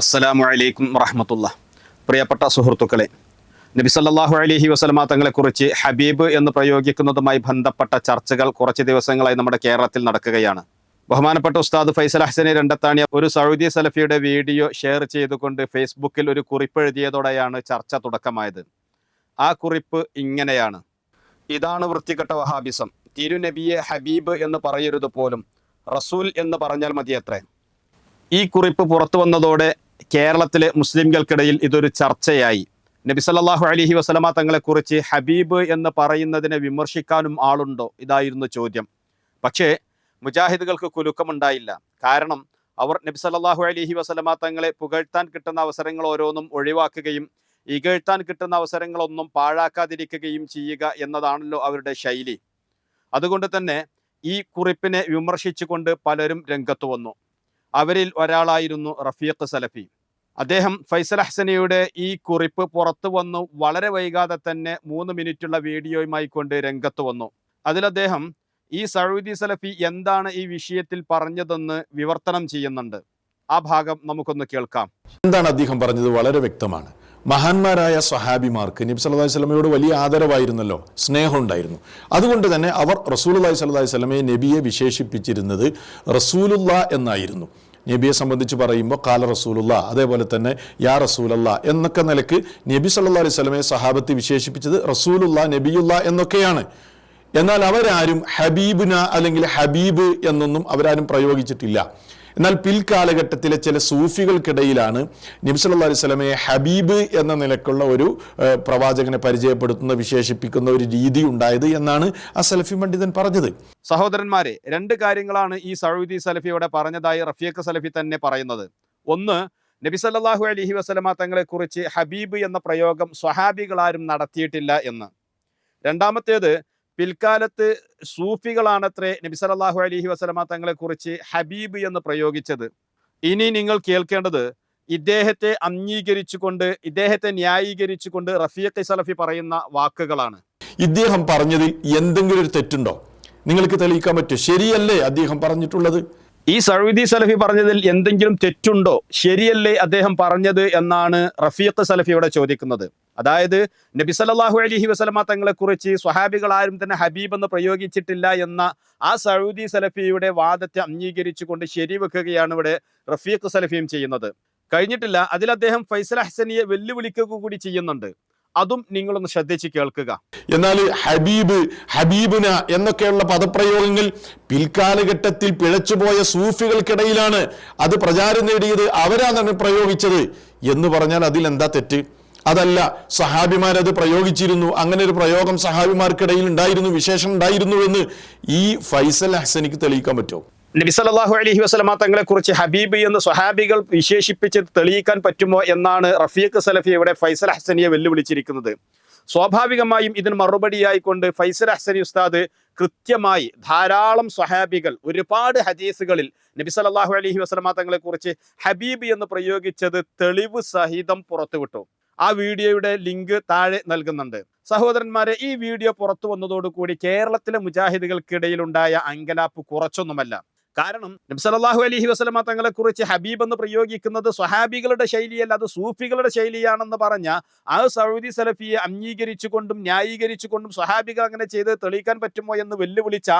അസ്സലാമു അലൈക്കും വറഹമത്തുള്ള പ്രിയപ്പെട്ട സുഹൃത്തുക്കളെ നബി സല്ലല്ലാഹു അലൈഹി വസല്ലമ തങ്ങളെക്കുറിച്ച് ഹബീബ് എന്ന് പ്രയോഗിക്കുന്നതുമായി ബന്ധപ്പെട്ട ചർച്ചകൾ കുറച്ച് ദിവസങ്ങളായി നമ്മുടെ കേരളത്തിൽ നടക്കുകയാണ്. ബഹുമാനപ്പെട്ട ഉസ്താദ് ഫൈസൽ ഹസനെ രണ്ടത്താണിയ ഒരു സൗദി സലഫിയുടെ വീഡിയോ ഷെയർ ചെയ്തുകൊണ്ട് ഫേസ്ബുക്കിൽ ഒരു കുറിപ്പ് എഴുതിയതോടെയാണ് ചർച്ച തുടക്കമായത്. ആ കുറിപ്പ് ഇങ്ങനെയാണ്. ഇതാണ് വൃത്തികെട്ട വഹാബിസം. തിരുനബിയെ ഹബീബ് എന്ന് പറയരുത് പോലും റസൂൽ എന്ന് പറഞ്ഞാൽ മതിയത്രേ. ഈ കുറിപ്പ് പുറത്തു വന്നതോടെ കേരളത്തിലെ മുസ്ലിംകൾക്കിടയിൽ ഇതൊരു ചർച്ചയായി. നബി സല്ലല്ലാഹു അലൈഹി വസല്ലമ തങ്ങളെക്കുറിച്ച് ഹബീബ് എന്ന് പറയുന്നതിനെ വിമർശിക്കാനും ആളുണ്ടോ? ഇതായിരുന്നു ചോദ്യം. പക്ഷേ മുജാഹിദുകൾക്ക് കുലുക്കമുണ്ടായില്ല. കാരണം അവർ നബി സല്ലാഹു അലഹി വസ്ലമ തങ്ങളെ പുകഴ്ത്താൻ കിട്ടുന്ന അവസരങ്ങൾ ഓരോന്നും ഒഴിവാക്കുകയും ഇകഴ്ത്താൻ കിട്ടുന്ന അവസരങ്ങളൊന്നും പാഴാക്കാതിരിക്കുകയും ചെയ്യുക എന്നതാണല്ലോ അവരുടെ ശൈലി. അതുകൊണ്ട് തന്നെ ഈ കുറിപ്പിനെ വിമർശിച്ചുകൊണ്ട് പലരും രംഗത്ത് വന്നു. അവരിൽ ഒരാളായിരുന്നു റഫീഖ് സലഫി. അദ്ദേഹം ഫൈസൽ അഹ്സനിയുടെ ഈ കുറിപ്പ് പുറത്തു വന്നു. വളരെ വൈകാതെ തന്നെ മൂന്ന് മിനിറ്റുള്ള വീഡിയോയുമായി കൊണ്ട് രംഗത്ത് വന്നു. അതിൽ അദ്ദേഹം ഈ സൗദി സലഫി എന്താണ് ഈ വിഷയത്തിൽ പറഞ്ഞതെന്ന് വിവർത്തനം ചെയ്യുന്നുണ്ട്? ആ ഭാഗം നമുക്കൊന്ന് കേൾക്കാം. എന്താണ് അദ്ദേഹം പറഞ്ഞത്? വളരെ വ്യക്തമാണ്. മഹാന്മാരായ സഹാബിമാർക്ക് നബി അലൈഹി സ്വലമയോട് വലിയ ആദരവായിരുന്നല്ലോ സ്നേഹമുണ്ടായിരുന്നു. അതുകൊണ്ട് തന്നെ അവർ സ്വല്ലല്ലാഹി അലൈഹി സ്വലമയെ നബിയെ വിശേഷിപ്പിച്ചിരുന്നത് റസൂലുള്ള എന്നായിരുന്നു. നബിയെ സംബന്ധിച്ച് പറയുമ്പോൾ കാല റസൂലുള്ള അതേപോലെ തന്നെ യാ റസൂലല്ല എന്നൊക്കെ നിലയ്ക്ക് നബി സല്ലല്ലാഹു അലൈഹി സ്വലമയെ സഹാബത്ത് വിശേഷിപ്പിച്ചത് റസൂലുള്ള നബിയുള്ള എന്നൊക്കെയാണ്. എന്നാൽ അവരാരും ഹബീബിന അല്ലെങ്കിൽ ഹബീബ് എന്നൊന്നും അവരാരും പ്രയോഗിച്ചിട്ടില്ല. എന്നാൽ പിൽക്കാലഘട്ടത്തിലെ ചില സൂഫികൾക്കിടയിലാണ് നബി സല്ലല്ലാഹു അലൈഹി സ്വലമയെ ഹബീബ് എന്ന നിലക്കുള്ള ഒരു പ്രവാചകനെ പരിചയപ്പെടുത്തുന്ന വിശേഷിപ്പിക്കുന്ന ഒരു രീതി ഉണ്ടായത് എന്നാണ് ആ സലഫി പണ്ഡിതൻ പറഞ്ഞത്. സഹോദരന്മാരെ രണ്ട് കാര്യങ്ങളാണ് ഈ സൗദി സലഫിയോടെ പറഞ്ഞതായി റഫീഖ് സലഫി തന്നെ പറയുന്നത്. ഒന്ന് നബി സല്ലല്ലാഹു അലൈഹി വസല്ലമ തങ്ങളെ കുറിച്ച് ഹബീബ് എന്ന പ്രയോഗം സ്വഹാബികളാരും നടത്തിയിട്ടില്ല എന്ന്. രണ്ടാമത്തേത് പിൽക്കാലത്ത് സൂഫികളാണത്രേ നബി സല്ലല്ലാഹു അലൈഹി വസല്ലമ തങ്ങളെ കുറിച്ച് ഹബീബ് എന്ന് പ്രയോഗിച്ചത്. ഇനി നിങ്ങൾ കേൾക്കേണ്ടത് ഇദ്ദേഹത്തെ അംഗീകരിച്ചുകൊണ്ട് ഇദ്ദേഹത്തെ ന്യായീകരിച്ചുകൊണ്ട് റഫീഖ് സലഫി പറയുന്ന വാക്കുകളാണ്. ഇദ്ദേഹം പറഞ്ഞതിൽ എന്തെങ്കിലും ഒരു തെറ്റുണ്ടോ? നിങ്ങൾക്ക് തെളിയിക്കാൻ പറ്റുമോ? ശരിയല്ലേ അദ്ദേഹം പറഞ്ഞിട്ടുള്ളത്? ഈ സൗദി സലഫി പറഞ്ഞതിൽ എന്തെങ്കിലും തെറ്റുണ്ടോ? ശരിയല്ലേ അദ്ദേഹം പറഞ്ഞത് എന്നാണ് റഫീഖ് സലഫി ഇവിടെ ചോദിക്കുന്നത്. അതായത് നബി സല്ലാഹു അലഹി വസ്ലമ തങ്ങളെ കുറിച്ച് സ്വഹാബികൾ ആരും തന്നെ ഹബീബ് എന്ന് പ്രയോഗിച്ചിട്ടില്ല എന്ന ആ സൗദി സലഫിയുടെ വാദത്തെ അംഗീകരിച്ചുകൊണ്ട് ശരിവെക്കുകയാണ് ഇവിടെ റഫീഖ് സലഫിയും ചെയ്യുന്നത്. കഴിഞ്ഞിട്ടില്ല. അതിൽ അദ്ദേഹം ഫൈസൽ അഹ്സനിയെ വെല്ലുവിളിക്കുക കൂടി ചെയ്യുന്നുണ്ട്. അതും നിങ്ങളൊന്ന് ശ്രദ്ധിച്ച് കേൾക്കുക. എന്നാൽ ഹബീബ് ഹബീബുന എന്നൊക്കെയുള്ള പദപ്രയോഗങ്ങൾ പിൽക്കാലഘട്ടത്തിൽ പിഴച്ചുപോയ സൂഫികൾക്കിടയിലാണ് അത് പ്രചാരം നേടിയത്. അവരാണ് പ്രയോഗിച്ചത് എന്ന് പറഞ്ഞാൽ അതിൽ എന്താ തെറ്റ്? അതല്ല സഹാബിമാരത് പ്രയോഗിച്ചിരുന്നു. അങ്ങനെ ഒരു പ്രയോഗം സഹാബിമാർക്കിടയിൽ ഉണ്ടായിരുന്നു വിശേഷം ഉണ്ടായിരുന്നു എന്ന് ഈ ഫൈസൽ ഹസനിക്ക് തെളിയിക്കാൻ പറ്റുമോ? നബി സല്ലല്ലാഹു അലഹി വസ്ലമ തങ്ങളെ കുറിച്ച് ഹബീബ് എന്ന് സ്വഹാബികൾ വിശേഷിപ്പിച്ച് തെളിയിക്കാൻ പറ്റുമോ എന്നാണ് റഫീഖ് സലഫി ഇവിടെ ഫൈസൽ ഹസനിയെ വെല്ലുവിളിച്ചിരിക്കുന്നത്. സ്വാഭാവികമായും ഇതിന് മറുപടിയായി കൊണ്ട് ഫൈസൽ ഹസനി ഉസ്താദ് കൃത്യമായി ധാരാളം സ്വഹാബികൾ ഒരുപാട് ഹദീസുകളിൽ നബി സല്ലല്ലാഹു അലഹി വസല്ലമ തങ്ങളെ കുറിച്ച് ഹബീബ് എന്ന് പ്രയോഗിച്ചത് തെളിവ് സഹിതം പുറത്തുവിട്ടു. ആ വീഡിയോയുടെ ലിങ്ക് താഴെ നൽകുന്നുണ്ട്. സഹോദരന്മാരെ ഈ വീഡിയോ പുറത്തു വന്നതോടുകൂടി കേരളത്തിലെ മുജാഹിദുകൾക്കിടയിലുണ്ടായ അങ്കലാപ്പ് കുറച്ചൊന്നുമല്ല. കാരണം നബി സല്ലല്ലാഹു അലൈഹി വസല്ലമ തങ്ങളെ കുറിച്ച് ഹബീബ് എന്ന് പ്രയോഗിക്കുന്നത് സ്വഹാബികളുടെ ശൈലിയല്ല അത് സൂഫികളുടെ ശൈലിയാണെന്ന് പറഞ്ഞ ആ സൗദി സലഫിയെ അംഗീകരിച്ചുകൊണ്ടും ന്യായീകരിച്ചുകൊണ്ടും സ്വഹാബികൾ അങ്ങനെ ചെയ്ത് തെളിയിക്കാൻ പറ്റുമോ എന്ന് വെല്ലുവിളിച്ച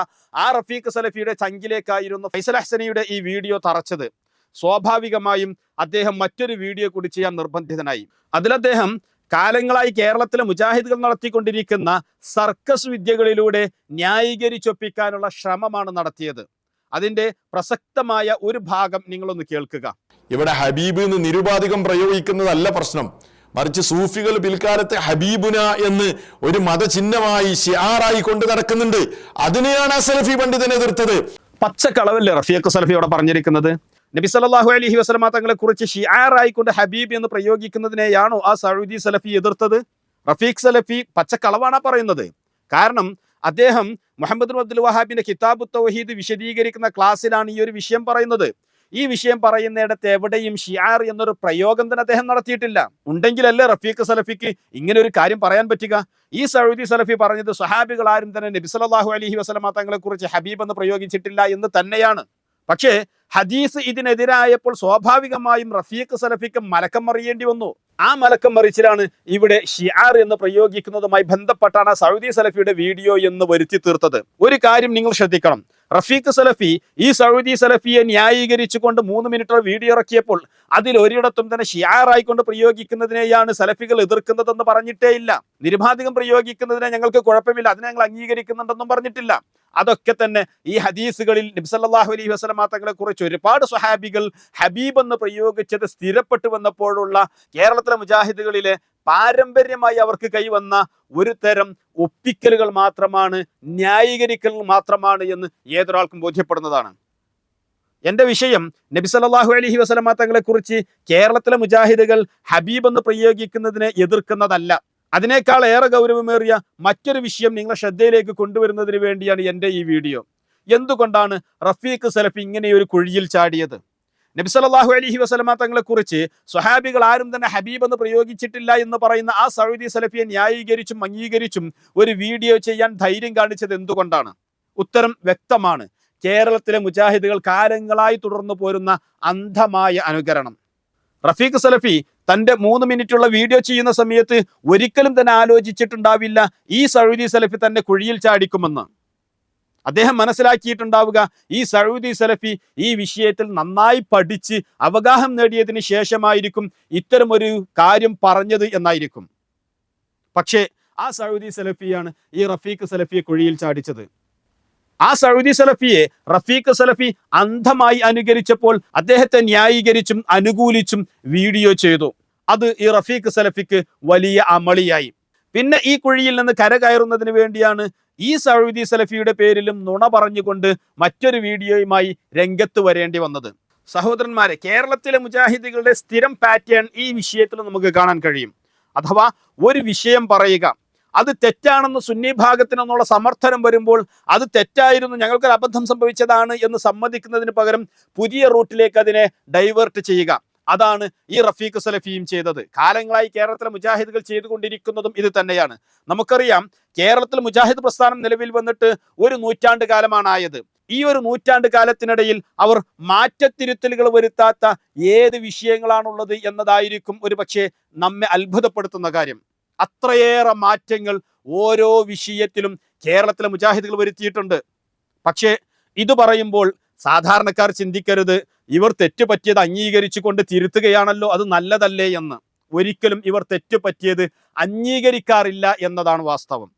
ആ റഫീഖ് സലഫിയുടെ ചങ്കിലേക്കായിരുന്നു ഫൈസൽ ഹസനിയുടെ ഈ വീഡിയോ തറച്ചത്. സ്വാഭാവികമായും അദ്ദേഹം മറ്റൊരു വീഡിയോ കൂടി ചെയ്യാൻ നിർബന്ധിതനായി. അതിൽ അദ്ദേഹം കാലങ്ങളായി കേരളത്തിലെ മുജാഹിദുകൾ നടത്തിക്കൊണ്ടിരിക്കുന്ന സർക്കസ് വിദ്യകളിലൂടെ ന്യായീകരിച്ചൊപ്പിക്കാനുള്ള ശ്രമമാണ് നടത്തിയത്. അതിന്റെ പ്രസക്തമായ ഒരു ഭാഗം നിങ്ങളൊന്ന് കേൾക്കുക. ഇവിടെ ഹബീബ് എന്ന് നിരുപാധികം പ്രയോഗിക്കുന്നതല്ല പ്രശ്നം. മറിച്ച് സൂഫികൾ പിൽക്കാലത്തെ ഹബീബുന എന്ന് ഒരു മതചിഹ്നമായി ഷിയാറായി കൊണ്ട് നടക്കുന്നുണ്ട്. അതിനെയാണ് ആ സലഫി പണ്ഡിതൻ എതിർത്തത്. പച്ചക്കളവല്ലേ റഫീഖ് സലഫി അവിടെ പറഞ്ഞിരിക്കുന്നത്? നബി സല്ലല്ലാഹു അലഹി വസല്ലമ തങ്ങളെ കുറിച്ച് ഷിയാറായിക്കൊണ്ട് ഹബീബ് എന്ന് പ്രയോഗിക്കുന്നതിനെയാണോ ആ സൗദി സലഫി എതിർത്തത്? റഫീഖ് സലഫി പച്ചക്കളവാണ് പറയുന്നത്. കാരണം അദ്ദേഹം മുഹമ്മദ് അബ്ദുൽ വഹാബിന്റെ കിതാബു തൗഹീദ് വിശദീകരിക്കുന്ന ക്ലാസ്സിലാണ് ഈ ഒരു വിഷയം പറയുന്നത്. ഈ വിഷയം പറയുന്നിടത്ത് എവിടെയും ഷിയാർ എന്നൊരു പ്രയോഗം തന്നെ അദ്ദേഹം നടത്തിയിട്ടില്ല. ഉണ്ടെങ്കിലല്ലേ റഫീഖ് സലഫിക്ക് ഇങ്ങനെ ഒരു കാര്യം പറയാൻ പറ്റുക? ഈ സൗദി സലഫി പറഞ്ഞത് സഹാബികൾ ആരും തന്നെ നബി അലഹി വസല്ലമ തങ്ങളെ കുറിച്ച് ഹബീബ് എന്ന് പ്രയോഗിച്ചിട്ടില്ല എന്ന് തന്നെയാണ്. പക്ഷേ ഹദീസ് ഇതിനെതിരായപ്പോൾ സ്വാഭാവികമായും റഫീഖ് സലഫിക്ക് മലക്കം മറിയേണ്ടി വന്നു. ആ മലക്കം മറിച്ചിലാണ് ഇവിടെ ഷിയാർ എന്ന് പ്രയോഗിക്കുന്നതുമായി ബന്ധപ്പെട്ടാണ് സൗദി സലഫിയുടെ വീഡിയോ എന്ന് വരുത്തി തീർത്തത്. ഒരു കാര്യം നിങ്ങൾ ശ്രദ്ധിക്കണം. റഫീഖ് സലഫി ഈ സൗദി സലഫിയെ ന്യായീകരിച്ചുകൊണ്ട് മൂന്ന് മിനിറ്റ് വീഡിയോ ഇറക്കിയപ്പോൾ അതിൽ ഒരിടത്തും തന്നെ ഷിയാറായിക്കൊണ്ട് പ്രയോഗിക്കുന്നതിനെയാണ് സലഫികൾ എതിർക്കുന്നതെന്ന് പറഞ്ഞിട്ടേ ഇല്ല നിരുപാധികം പ്രയോഗിക്കുന്നതിനെ ഞങ്ങൾക്ക് കുഴപ്പമില്ല. അതിനെ ഞങ്ങൾ അംഗീകരിക്കുന്നുണ്ടെന്നും പറഞ്ഞിട്ടില്ല. അതൊക്കെ തന്നെ ഈ ഹദീസുകളിൽ നബ്സല്ലാഹു അലൈഹി വസ്ലമ തങ്ങളെ കുറിച്ച് ഒരുപാട് സ്വഹാബികൾ ഹബീബ് എന്ന് പ്രയോഗിച്ചത് സ്ഥിരപ്പെട്ടു വന്നപ്പോഴുള്ള കേരളത്തിലെ മുജാഹിദുകളിലെ പാരമ്പര്യമായി അവർക്ക് കൈവന്ന ഒരു തരം ഒപ്പിക്കലുകൾ മാത്രമാണ് ന്യായീകരിക്കൽ മാത്രമാണ് എന്ന് ഏതൊരാൾക്കും ബോധ്യപ്പെടുന്നതാണ്. എന്റെ വിഷയം നബി സല്ലല്ലാഹു അലൈഹി വസല്ലമ തങ്ങളെ കുറിച്ച് കേരളത്തിലെ മുജാഹിദുകൾ ഹബീബ് എന്ന് പ്രയോഗിക്കുന്നതിനെ എതിർക്കുന്നതല്ല. അതിനേക്കാൾ ഏറെ ഗൗരവമേറിയ മറ്റൊരു വിഷയം നിങ്ങളെ ശ്രദ്ധയിലേക്ക് കൊണ്ടുവരുന്നതിന് വേണ്ടിയാണ് എന്റെ ഈ വീഡിയോ. എന്തുകൊണ്ടാണ് റഫീഖ് സലഫ് ഇങ്ങനെ ഒരു കുഴിയിൽ ചാടിയത്? നബി സല്ലല്ലാഹു അലൈഹി വസല്ലമ തങ്ങളെ കുറിച്ച് സ്വഹാബികൾ ആരും തന്നെ ഹബീബ് എന്ന് പ്രയോഗിച്ചിട്ടില്ല എന്ന് പറയുന്ന ആ സൗദി സലഫിയെ ന്യായീകരിച്ചും അംഗീകരിച്ചും ഒരു വീഡിയോ ചെയ്യാൻ ധൈര്യം കാണിച്ചത് എന്തുകൊണ്ടാണ്? ഉത്തരം വ്യക്തമാണ്. കേരളത്തിലെ മുജാഹിദുകൾ കാലങ്ങളായി തുടർന്നു പോരുന്ന അന്ധമായ അനുകരണം. റഫീഖ് സലഫി തന്റെ മൂന്ന് മിനിറ്റുള്ള വീഡിയോ ചെയ്യുന്ന സമയത്ത് ഒരിക്കലും തന്നെ ആലോചിച്ചിട്ടുണ്ടാവില്ല ഈ സൗദി സലഫി തന്നെ കുഴിയിൽ ചാടിക്കുമെന്ന്. അദ്ദേഹം മനസ്സിലാക്കിയിട്ടുണ്ടാവുക ഈ സൗദി സലഫി ഈ വിഷയത്തിൽ നന്നായി പഠിച്ച് അവഗാഹം നേടിയതിന് ശേഷമായിരിക്കും ഇത്തരമൊരു കാര്യം പറഞ്ഞത് എന്നായിരിക്കും. പക്ഷേ ആ സൗദി സലഫിയാണ് ഈ റഫീഖ് സലഫിയെ കുഴിയിൽ ചാടിച്ചത്. ആ സൗദി സലഫിയെ റഫീഖ് സലഫി അന്ധമായി അനുകരിച്ചപ്പോൾ അദ്ദേഹത്തെ ന്യായീകരിച്ചും അനുകൂലിച്ചും വീഡിയോ ചെയ്തു. അത് ഈ റഫീഖ് സലഫിക്ക് വലിയ അമളിയായി. പിന്നെ ഈ കുഴിയിൽ നിന്ന് കരകയറുന്നതിന് വേണ്ടിയാണ് ഈ സൗദി സലഫിയുടെ പേരിലും നുണ പറഞ്ഞുകൊണ്ട് മറ്റൊരു വീഡിയോയുമായി രംഗത്ത് വരേണ്ടി വന്നത്. സഹോദരന്മാരെ കേരളത്തിലെ മുജാഹിദികളുടെ സ്ഥിരം പാറ്റേൺ ഈ വിഷയത്തിൽ നമുക്ക് കാണാൻ കഴിയും. അഥവാ ഒരു വിഷയം പറയുക. അത് തെറ്റാണെന്ന് സുന്നി ഭാഗത്തിനെന്നുള്ള സമർത്ഥനം വരുമ്പോൾ അത് തെറ്റായിരുന്നു ഞങ്ങൾക്കൊരു അബദ്ധം സംഭവിച്ചതാണ് എന്ന് സമ്മതിക്കുന്നതിന് പകരം പുതിയ റൂട്ടിലേക്ക് അതിനെ ഡൈവേർട്ട് ചെയ്യുക. അതാണ് ഈ റഫീഖ് സലഫിയും ചെയ്തത്. കാലങ്ങളായി കേരളത്തിലെ മുജാഹിദുകൾ ചെയ്തുകൊണ്ടിരിക്കുന്നതും ഇത് തന്നെയാണ്. നമുക്കറിയാം കേരളത്തിൽ മുജാഹിദ് പ്രസ്ഥാനം നിലവിൽ വന്നിട്ട് ഒരു നൂറ്റാണ്ട് കാലമാണ് ആയത് ഈ ഒരു നൂറ്റാണ്ട് കാലത്തിനിടയിൽ അവർ മാറ്റത്തിരുത്തലുകൾ വരുത്താത്ത ഏത് വിഷയങ്ങളാണുള്ളത് എന്നതായിരിക്കും ഒരു നമ്മെ അത്ഭുതപ്പെടുത്തുന്ന കാര്യം. അത്രയേറെ മാറ്റങ്ങൾ ഓരോ വിഷയത്തിലും കേരളത്തിലെ മുജാഹിദുകൾ വരുത്തിയിട്ടുണ്ട്. പക്ഷേ ഇത് പറയുമ്പോൾ സാധാരണക്കാർ ചിന്തിക്കരുത്. ഇവർ തെറ്റ് പറ്റിയത് അംഗീകരിച്ചുകൊണ്ട് തിരുത്തുകയാണല്ലോ അത് നല്ലതല്ലേ എന്ന്. ഒരിക്കലും ഇവർ തെറ്റ് പറ്റിയത് അംഗീകരിക്കാറില്ല എന്നതാണ് വാസ്തവം.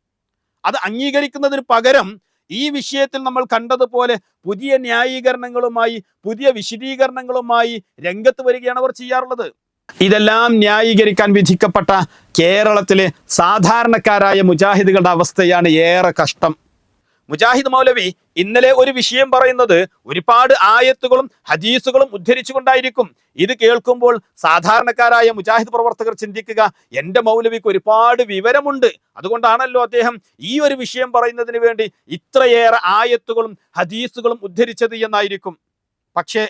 അത് അംഗീകരിക്കുന്നതിന് പകരം ഈ വിഷയത്തിൽ നമ്മൾ കണ്ടതുപോലെ പുതിയ ന്യായീകരണങ്ങളുമായി പുതിയ വിശദീകരണങ്ങളുമായി രംഗത്ത് വരികയാണ് അവർ ചെയ്യാറുള്ളത്. ഇതെല്ലാം ന്യായീകരിക്കാൻ വിധിക്കപ്പെട്ട കേരളത്തിലെ സാധാരണക്കാരായ മുജാഹിദുകളുടെ അവസ്ഥയാണ് ഏറെ കഷ്ടം. മുജാഹിദ് മൗലവി ഇന്നലെ ഒരു വിഷയം പറയുന്നത് ഒരുപാട് ആയത്തുകളും ഹദീസുകളും ഉദ്ധരിച്ചുകൊണ്ടായിരിക്കും. ഇത് കേൾക്കുമ്പോൾ സാധാരണക്കാരായ മുജാഹിദ് പ്രവർത്തകർ ചിന്തിക്കുക എന്റെ മൗലവിക്ക് ഒരുപാട് വിവരമുണ്ട്. അതുകൊണ്ടാണല്ലോ അദ്ദേഹം ഈ ഒരു വിഷയം പറയുന്നതിന് വേണ്ടി ഇത്രയേറെ ആയത്തുകളും ഹദീസുകളും ഉദ്ധരിച്ചത് എന്നായിരിക്കും. പക്ഷേ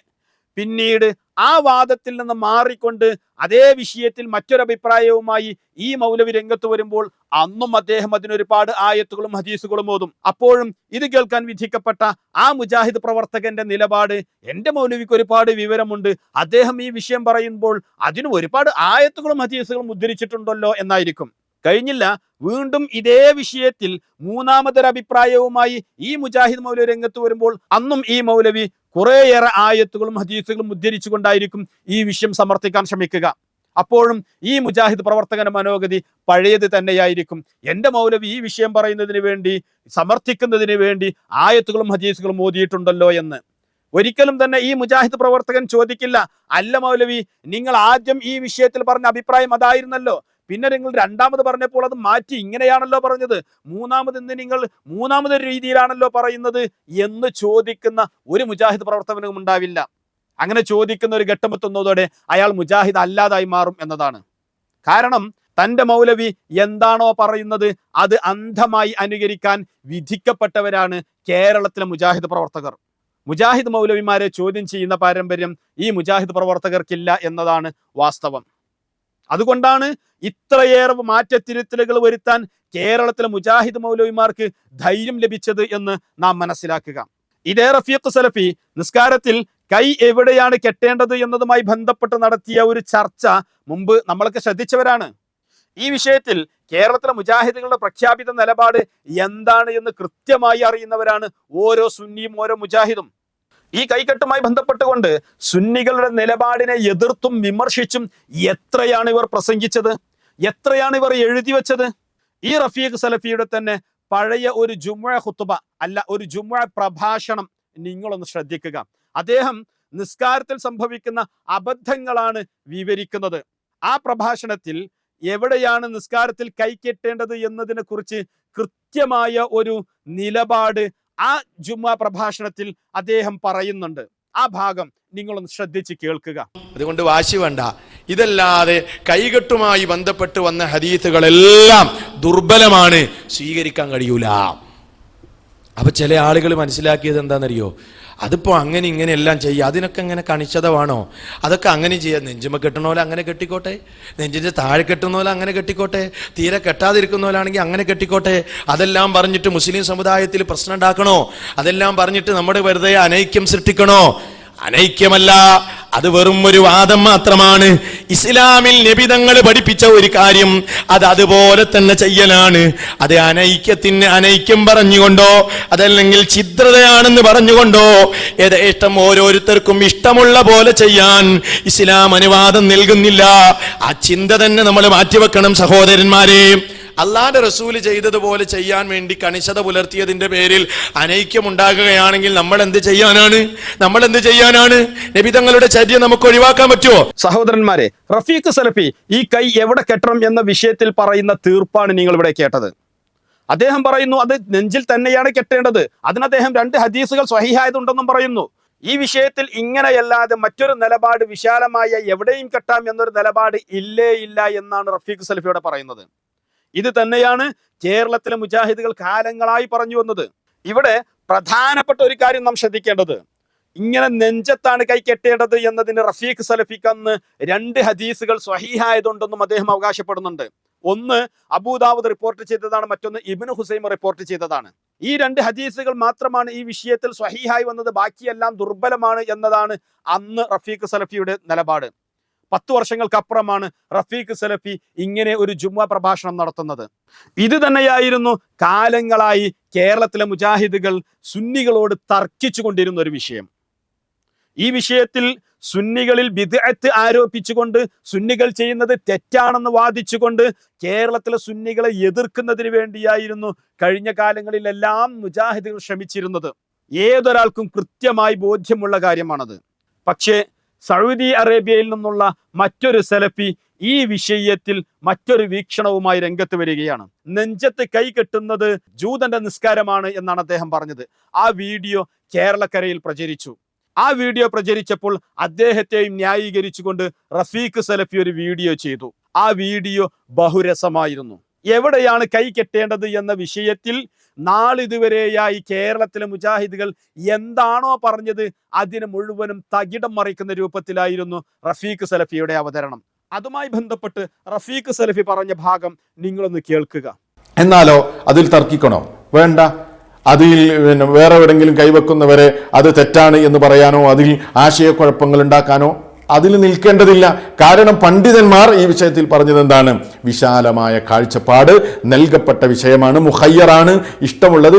പിന്നീട് ആ വാദത്തിൽ നിന്ന് മാറിക്കൊണ്ട് അതേ വിഷയത്തിൽ മറ്റൊരു അഭിപ്രായവുമായി ഈ മൗലവി രംഗത്ത് വരുമ്പോൾ അന്നും അദ്ദേഹം അതിനൊരുപാട് ആയത്തുകളും ഹദീസുകളും ഓതും. അപ്പോഴും ഇത് കേൾക്കാൻ വിധിക്കപ്പെട്ട ആ മുജാഹിദ് പ്രവർത്തകന്റെ നിലപാട് എന്റെ മൗലവിക്ക് ഒരുപാട് വിവരമുണ്ട്. അദ്ദേഹം ഈ വിഷയം പറയുമ്പോൾ അതിന് ഒരുപാട് ആയത്തുകളും ഹദീസുകളും ഉദ്ധരിച്ചിട്ടുണ്ടല്ലോ എന്നായിരിക്കും. കഴിഞ്ഞില്ല വീണ്ടും ഇതേ വിഷയത്തിൽ മൂന്നാമതൊരു അഭിപ്രായവുമായി ഈ മുജാഹിദ് മൗലവി രംഗത്ത് വരുമ്പോൾ അന്നും ഈ മൗലവി കുറേയേറെ ആയത്തുകളും ഹദീസുകളും ഉദ്ധരിച്ചുകൊണ്ടായിരിക്കും ഈ വിഷയം സമർത്ഥിക്കാൻ ശ്രമിക്കുക. അപ്പോഴും ഈ മുജാഹിദ് പ്രവർത്തകന്റെ മനോഗതി പഴയത് തന്നെയായിരിക്കും. എന്റെ മൗലവി ഈ വിഷയം പറയുന്നതിന് വേണ്ടി സമർത്ഥിക്കുന്നതിന് വേണ്ടി ആയത്തുകളും ഹദീസുകളും ഓതിയിട്ടുണ്ടല്ലോ എന്ന്. ഒരിക്കലും തന്നെ ഈ മുജാഹിദ് പ്രവർത്തകൻ ചോദിക്കില്ല അല്ല മൗലവി നിങ്ങൾ ആദ്യം ഈ വിഷയത്തിൽ പറഞ്ഞ അഭിപ്രായം അതായിരുന്നല്ലോ. പിന്നെ നിങ്ങൾ രണ്ടാമത് പറഞ്ഞപ്പോൾ അത് മാറ്റി ഇങ്ങനെയാണല്ലോ പറഞ്ഞത്. മൂന്നാമത് ഇന്ന് നിങ്ങൾ മൂന്നാമത് രീതിയിലാണല്ലോ പറയുന്നത് എന്ന് ചോദിക്കുന്ന ഒരു മുജാഹിദ് പ്രവർത്തകനും ഉണ്ടാവില്ല. അങ്ങനെ ചോദിക്കുന്ന ഒരു ഘട്ടമെത്തുന്നതോടെ അയാൾ മുജാഹിദ് അല്ലാതായി മാറും എന്നതാണ്. കാരണം തന്റെ മൗലവി എന്താണോ പറയുന്നത് അത് അന്ധമായി അനുകരിക്കാൻ വിധിക്കപ്പെട്ടവരാണ് കേരളത്തിലെ മുജാഹിദ് പ്രവർത്തകർ. മുജാഹിദ് മൗലവിമാരെ ചോദ്യം ചെയ്യുന്ന പാരമ്പര്യം ഈ മുജാഹിദ് പ്രവർത്തകർക്കില്ല എന്നതാണ് വാസ്തവം. അതുകൊണ്ടാണ് ഇത്രയേറെ മാറ്റത്തിരുത്തലുകൾ വരുത്താൻ കേരളത്തിലെ മുജാഹിദ് മൗലവിമാർക്ക് ധൈര്യം ലഭിച്ചത് എന്ന് നാം മനസ്സിലാക്കുക. ഇതേ റഫീഖ് സലഫി നിസ്കാരത്തിൽ കൈ എവിടെയാണ് കെട്ടേണ്ടത് എന്നതുമായി ബന്ധപ്പെട്ട് നടത്തിയ ഒരു ചർച്ച മുമ്പ് നമ്മളൊക്കെ ശ്രദ്ധിച്ചവരാണ്. ഈ വിഷയത്തിൽ കേരളത്തിലെ മുജാഹിദുകളുടെ പ്രഖ്യാപിത നിലപാട് എന്താണ് എന്ന് കൃത്യമായി അറിയുന്നവരാണ് ഓരോ സുന്നിയും ഓരോ മുജാഹിദും. ഈ കൈകെട്ടുമായി ബന്ധപ്പെട്ടുകൊണ്ട് സുന്നികളുടെ നിലപാടിനെ എതിർത്തും വിമർശിച്ചും എത്രയാണ് ഇവർ പ്രസംഗിച്ചത്? എത്രയാണ് ഇവർ എഴുതി വെച്ചത്? ഈ റഫീഖ് സലഫിയുടെ തന്നെ പഴയ ഒരു ജുമുഅ ഹുത്തുബ അല്ല ഒരു ജുമുഅ പ്രഭാഷണം നിങ്ങളൊന്ന് ശ്രദ്ധിക്കുക. അദ്ദേഹം നിസ്കാരത്തിൽ സംഭവിക്കുന്ന അബദ്ധങ്ങളാണ് വിവരിക്കുന്നത്. ആ പ്രഭാഷണത്തിൽ എവിടെയാണ് നിസ്കാരത്തിൽ കൈക്കെട്ടേണ്ടത് എന്നതിനെ കുറിച്ച് കൃത്യമായ ഒരു നിലപാട് ആ ജുമാ പ്രഭാഷണത്തിൽ അദ്ദേഹം പറയുന്നുണ്ട്. ആ ഭാഗം നിങ്ങളൊന്ന് ശ്രദ്ധിച്ച് കേൾക്കുക. അതുകൊണ്ട് വാശി വേണ്ട. ഇതല്ലാതെ കൈകെട്ടുമായി ബന്ധപ്പെട്ട് വന്ന ഹദീത്തുകളെല്ലാം ദുർബലമാണ്. സ്വീകരിക്കാൻ കഴിയൂല. അപ്പൊ ചില ആളുകൾ മനസ്സിലാക്കിയത് എന്താണെന്നറിയോ? അതിപ്പോ അങ്ങനെ ഇങ്ങനെ എല്ലാം ചെയ്യുക അതിനൊക്കെ അങ്ങനെ കണിച്ചത വേണോ? അതൊക്കെ അങ്ങനെ ചെയ്യാം. നെഞ്ചുമ കെട്ടുന്ന പോലെ അങ്ങനെ കെട്ടിക്കോട്ടെ. നെഞ്ചിന്റെ താഴെ കെട്ടുന്ന പോലെ അങ്ങനെ കെട്ടിക്കോട്ടെ. തീരെ കെട്ടാതിരിക്കുന്ന പോലാണെങ്കിൽ അങ്ങനെ കെട്ടിക്കോട്ടെ. അതെല്ലാം പറഞ്ഞിട്ട് മുസ്ലിം സമുദായത്തിൽ പ്രശ്നം ഉണ്ടാക്കണോ? അതെല്ലാം പറഞ്ഞിട്ട് നമ്മുടെ വെറുതെ അനൈക്യം സൃഷ്ടിക്കണോ? അനൈക്യമല്ല. അത് വെറും ഒരു വാദം മാത്രമാണ്. ഇസ്ലാമിൽ നിബിതങ്ങൾ പഠിപ്പിച്ച ഒരു കാര്യം അത് അതുപോലെ തന്നെ ചെയ്യലാണ്. അത് അനൈക്യത്തിന് അനൈക്യം പറഞ്ഞുകൊണ്ടോ അതല്ലെങ്കിൽ ഛിദ്രതയാണെന്ന് പറഞ്ഞുകൊണ്ടോ യഥേഷ്ടം ഓരോരുത്തർക്കും ഇഷ്ടമുള്ള പോലെ ചെയ്യാൻ ഇസ്ലാം അനുവാദം നൽകുന്നില്ല. ആ ചിന്ത തന്നെ നമ്മൾ മാറ്റിവെക്കണം സഹോദരന്മാരെ. അള്ളാന്റെ റസൂൽ ചെയ്തതുപോലെ ചെയ്യാൻ വേണ്ടി കണിശത പുലർത്തിയതിന്റെ പേരിൽ അനൈക്യം ഉണ്ടാകുകയാണെങ്കിൽ നമ്മൾ എന്ത് ചെയ്യാനാണ്? നമ്മൾ എന്ത് ചെയ്യാനാണ്? നബിതങ്ങളുടെ ചര്യ നമുക്ക് ഒഴിവാക്കാൻ പറ്റുമോ? സഹോദരന്മാരെ റഫീഖ് സലഫി ഈ കൈ എവിടെ കെട്ടണം എന്ന വിഷയത്തിൽ പറയുന്ന തീർപ്പാണ് നിങ്ങൾ ഇവിടെ കേട്ടത്. അദ്ദേഹം പറയുന്നു അത് നെഞ്ചിൽ തന്നെയാണ് കെട്ടേണ്ടത്. അതിന് അദ്ദേഹം രണ്ട് ഹദീസുകൾ സ്വഹിഹായതുണ്ടെന്നും പറയുന്നു. ഈ വിഷയത്തിൽ ഇങ്ങനെയല്ലാതെ മറ്റൊരു നിലപാട് വിശാലമായ എവിടെയും കെട്ടാം എന്നൊരു നിലപാട് ഇല്ലേ ഇല്ല എന്നാണ് റഫീഖ് സലഫിയോടെ പറയുന്നത്. ഇത് തന്നെയാണ് കേരളത്തിലെ മുജാഹിദുകൾ കാലങ്ങളായി പറഞ്ഞു വന്നത്. ഇവിടെ പ്രധാനപ്പെട്ട ഒരു കാര്യം നാം ശ്രദ്ധിക്കേണ്ടത്. ഇങ്ങനെ നെഞ്ചത്താണ് കൈ കെട്ടേണ്ടത് എന്നതിന് റഫീഖ് സലഫിക്ക് അന്ന് രണ്ട് ഹദീസുകൾ സ്വഹീഹായതുണ്ടെന്നും അദ്ദേഹം അവകാശപ്പെടുന്നുണ്ട്. ഒന്ന് അബൂദാവൂദ് റിപ്പോർട്ട് ചെയ്തതാണ് മറ്റൊന്ന് ഇബ്നു ഹുസൈം റിപ്പോർട്ട് ചെയ്തതാണ്. ഈ രണ്ട് ഹദീസുകൾ മാത്രമാണ് ഈ വിഷയത്തിൽ സ്വഹീഹായി വന്നത് ബാക്കിയെല്ലാം ദുർബലമാണ് എന്നതാണ് അന്ന് റഫീഖ് സലഫിയുടെ നിലപാട്. പത്ത് വർഷങ്ങൾക്കപ്പുറമാണ് റഫീഖ് സലഫി ഇങ്ങനെ ഒരു ജുമ്മ പ്രഭാഷണം നടത്തുന്നത്. ഇത് തന്നെയായിരുന്നു കാലങ്ങളായി കേരളത്തിലെ മുജാഹിദുകൾ സുന്നികളോട് തർക്കിച്ചു കൊണ്ടിരുന്ന ഒരു വിഷയം. ഈ വിഷയത്തിൽ സുന്നികളിൽ വിദഗ്ധ ആരോപിച്ചുകൊണ്ട് സുന്നികൾ ചെയ്യുന്നത് തെറ്റാണെന്ന് വാദിച്ചുകൊണ്ട് കേരളത്തിലെ സുന്നികളെ എതിർക്കുന്നതിന് വേണ്ടിയായിരുന്നു കഴിഞ്ഞ കാലങ്ങളിലെല്ലാം മുജാഹിദുകൾ ശ്രമിച്ചിരുന്നത്. ഏതൊരാൾക്കും കൃത്യമായി ബോധ്യമുള്ള കാര്യമാണത്. പക്ഷേ സൗദി അറേബ്യയിൽ നിന്നുള്ള മറ്റൊരു സെലഫി ഈ വിഷയത്തിൽ മറ്റൊരു വീക്ഷണവുമായി രംഗത്ത് വരികയാണ്. നെഞ്ചത്ത് കൈ കെട്ടുന്നത് ജൂതന്റെ നിസ്കാരമാണ് എന്നാണ് അദ്ദേഹം പറഞ്ഞത്. ആ വീഡിയോ കേരളക്കരയിൽ പ്രചരിച്ചു. ആ വീഡിയോ പ്രചരിച്ചപ്പോൾ അദ്ദേഹത്തെയും ന്യായീകരിച്ചുകൊണ്ട് റഫീഖ് സലഫി ഒരു വീഡിയോ ചെയ്തു. ആ വീഡിയോ ബഹുരസമായിരുന്നു. എവിടെയാണ് കൈ കെട്ടേണ്ടത് എന്ന വിഷയത്തിൽ നാളിതുവരെയായി കേരളത്തിലെ മുജാഹിദുകൾ എന്താണോ പറഞ്ഞത് അതിന് മുഴുവനും തകിടം മറിക്കുന്ന രൂപത്തിലായിരുന്നു റഫീഖ് സലഫിയുടെ അവതരണം. അതുമായി ബന്ധപ്പെട്ട് റഫീഖ് സലഫി പറഞ്ഞ ഭാഗം നിങ്ങളൊന്ന് കേൾക്കുക. എന്നാലോ അതിൽ തർക്കിക്കണോ? വേണ്ട. അതിൽ പിന്നെ വേറെ എവിടെങ്കിലും കൈവെക്കുന്നവരെ അത് തെറ്റാണ് എന്ന് പറയാനോ അതിൽ ആശയക്കുഴപ്പങ്ങൾ ഉണ്ടാക്കാനോ? അതിൽ നിൽക്കേണ്ടതില്ല. കാരണം പണ്ഡിതന്മാർ ഈ വിഷയത്തിൽ പറഞ്ഞത് എന്താണ്? വിശാലമായ കാഴ്ചപ്പാട് നൽകപ്പെട്ട വിഷയമാണ് മുഹയ്യറാണ്. ഇഷ്ടമുള്ളത്